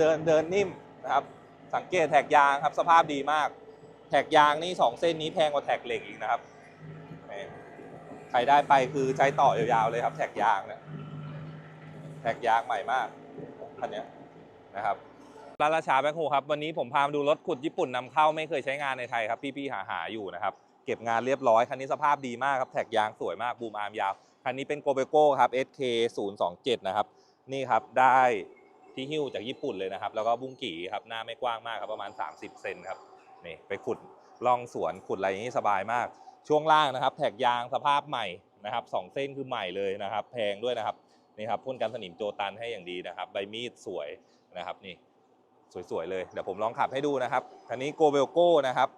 เดินเดินนิ่มนะครับ สังเกตแท็กยางครับสภาพดีมาก แท็กยางนี่สองเส้นนี้แพงกว่าแท็กเหล็กอีกนะครับใครได้ไปคือใช้ต่อยาวๆเลยครับ แท็กยางเนี่ยแท็กยางใหม่มากคันนี้นะครับร้านราชาแบ็คโฮครับวันนี้ผมพามาดูรถขุดญี่ปุ่นนำเข้าไม่เคยใช้งานในไทยครับ พี่ๆหาหาๆอยู่นะครับ เก็บงานเรียบร้อย คันนี้สภาพดีมากครับ แท็กยางสวยมากบูมอาร์มยาว คันนี้เป็นโกเบโก้ครับ SK 0 2 7 นะครับ นี่ครับได้ ที่หิ้วจากญี่ปุ่นเลยนะครับ แล้วก็บุ้งกี่ครับหน้าไม่กว้างมากครับประมาณ 30 เซนครับนี่ไปขุดล่องสวนขุดอะไรอย่างนี้สบายมาก ช่วงล่างนะครับ แท็กยางสภาพใหม่นะครับสองเส้นคือใหม่เลยนะครับ แพงด้วยนะครับนี่ครับพ่นกันสนิมโจตันให้อย่างดีนะครับ ใบมีดสวยนะครับนี่สวยๆเลยเดี๋ยวผมลองขับให้ดูนะครับคันนี้โกเบลโก้นะครับ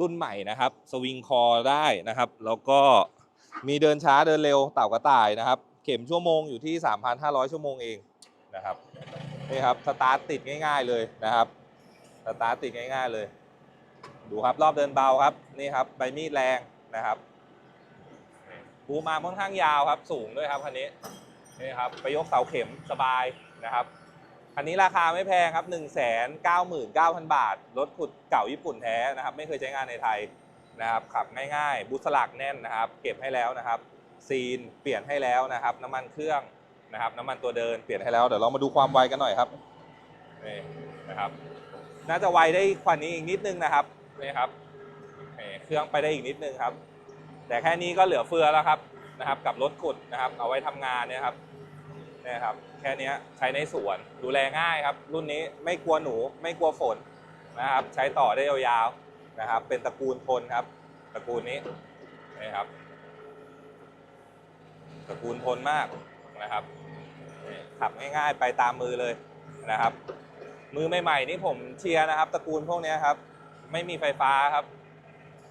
รุ่นใหม่นะครับ สวิงคอได้นะครับ แล้วก็มีเดินช้าเดินเร็วเต่ากระต่ายนะครับ เข็มชั่วโมงอยู่ที่ 3,500 ชั่วโมงเองนะครับ นี่ครับสตาร์ทติดง่าย ๆเลยนะครับสตาร์ทติดง่าย ๆเลย ดูครับรอบเดินเบาครับนี่ครับใบมีดแรงนะครับบูมาค่อนข้างยาวครับ สูงด้วยครับคันนี้นี่ครับไปยกเสาเข็มสบายนะครับคันนี้ราคาไม่แพงครับ 1 9 9 0 0 0 บาท รถขุดเก่าญี่ปุ่นแท้นะครับ ไม่เคยใช้งานในไทยนะครับขับง่ายๆ บุสลักแน่นนะครับ เก็บให้แล้วนะครับ ซีนเปลี่ยนให้แล้วนะครับ น้ำมันเครื่อง นะครับน้ำมันตัวเดินเปลี่ยนให้แล้วเดี๋ยวเรามาดูความไวกันหน่อยครับนี่นะครับ น่าจะไวได้กว่านี้อีกนิดนึงนะครับนี่ครับเครื่องไปได้อีกนิดนึงครับ แต่แค่นี้ก็เหลือเฟือแล้วครับนะครับ กับรถขุดนะครับ เอาไว้ทำงานเนี่ยครับนี่ครับ แค่นี้ใช้ในสวนดูแลง่ายครับ รุ่นนี้ไม่กลัวหนูไม่กลัวฝนนะครับ ใช้ต่อได้ยาวๆนะครับ เป็นตระกูลทนครับ ตระกูลนี้นะครับตระกูลทนมาก นะครับขับง่ายๆไปตามมือเลยนะครับ มือใหม่ๆนี่ผมเชียร์นะครับ ตระกูลพวกนี้ครับ ไม่มีไฟฟ้าครับ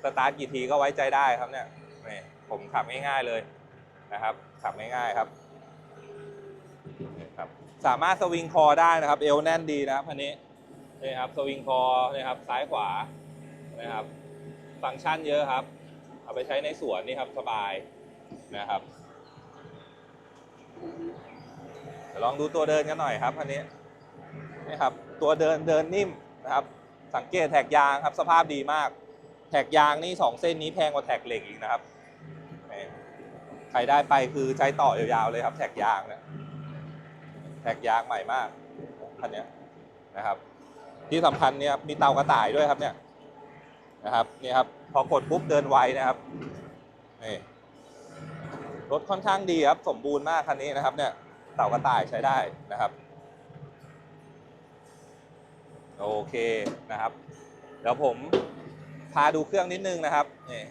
สตาร์ทกี่ทีก็ไว้ใจได้ครับเนี่ยนี่ผมขับง่ายๆเลยนะครับ ขับง่ายๆครับครับ สามารถสวิงคอได้นะครับ เอวแน่นดีนะครับคันนี้นี่ครับสวิงคอนะครับซ้ายขวานะครับ ฟังก์ชันเยอะครับ เอาไปใช้ในสวนนี่ครับสบายนะครับเดี๋ยว ลองดูตัวเดินกันหน่อยครับคันนี้นี่ครับตัวเดินเดินนิ่มนะครับ สังเกตแท็กยางครับสภาพดีมาก แท็กยางนี่สองเส้นนี้แพงกว่าแท็กเหล็กอีกนะครับนี่ใครได้ไปคือใช้ต่อยาวๆเลยครับ แท็กยางเนี่ยแท็กยางใหม่มากคันนี้นะครับ ที่สำคัญเนี่ยมีเตากระต่ายด้วยครับเนี่ยนะครับนี่ครับพอกดปุ๊บเดินไวนะครับนี่รถค่อนข้างดีครับ สมบูรณ์มากคันนี้นะครับเนี่ย เต่ากระต่ายใช้ได้นะครับ โอเคนะครับ เดี๋ยวผมพาดูเครื่องนิดนึงนะครับนี่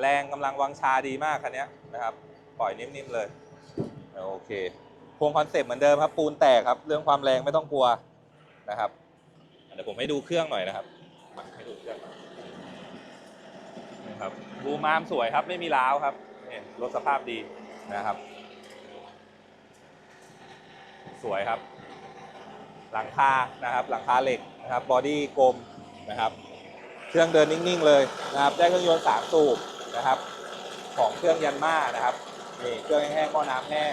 แรงกำลังวังชาดีมากคันนี้นะครับ ปล่อยนิ่มๆเลย โอเคพวงคอนเซปต์เหมือนเดิมครับ ปูนแตกครับ เรื่องความแรงไม่ต้องกลัวนะครับเดี๋ยวผมให้ดูเครื่องหน่อยนะครับมาให้ดูเครื่องนะครับบูมามสวยครับไม่มีร้าวครับนี่รถสภาพดีนะครับ สวยครับ หลังคานะครับ หลังคาเหล็กนะครับบอดี้กลมนะครับ เครื่องเดินนิ่งๆเลยนะครับ ได้เครื่องยนต์สามสูบนะครับ ของเครื่องยันมานะครับนี่เครื่องแห้งๆหม้อน้ำแห้ง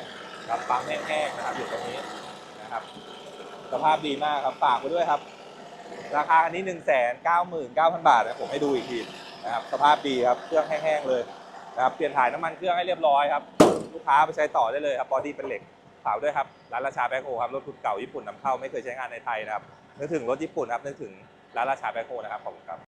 กับปั๊มแห้งๆนะครับ อยู่ตรงนี้นะครับ สภาพดีมากครับฝากไว้ด้วยครับ ราคาอันนี้1นึ่งแสนเก้าหมื่นเก้าพันบาทนะผมให้ดูอีกทีนะครับ สภาพดีครับเครื่องแห้งๆเลยนะครับเปลี่ยนถ่ายน้ำมันเครื่องให้เรียบร้อยครับ ลูกค้าไปใช้ต่อได้เลยครับบอดี้เป็นเหล็ก ฝากด้วยครับร้านราชาแบ็คโฮครับรถคุณเก่าญี่ปุ่นนำเข้าไม่เคยใช้งานในไทยนะครับนึกถึงรถญี่ปุ่นครับนึกถึงร้านราชาแบ็คโฮนะครับขอบคุณครับ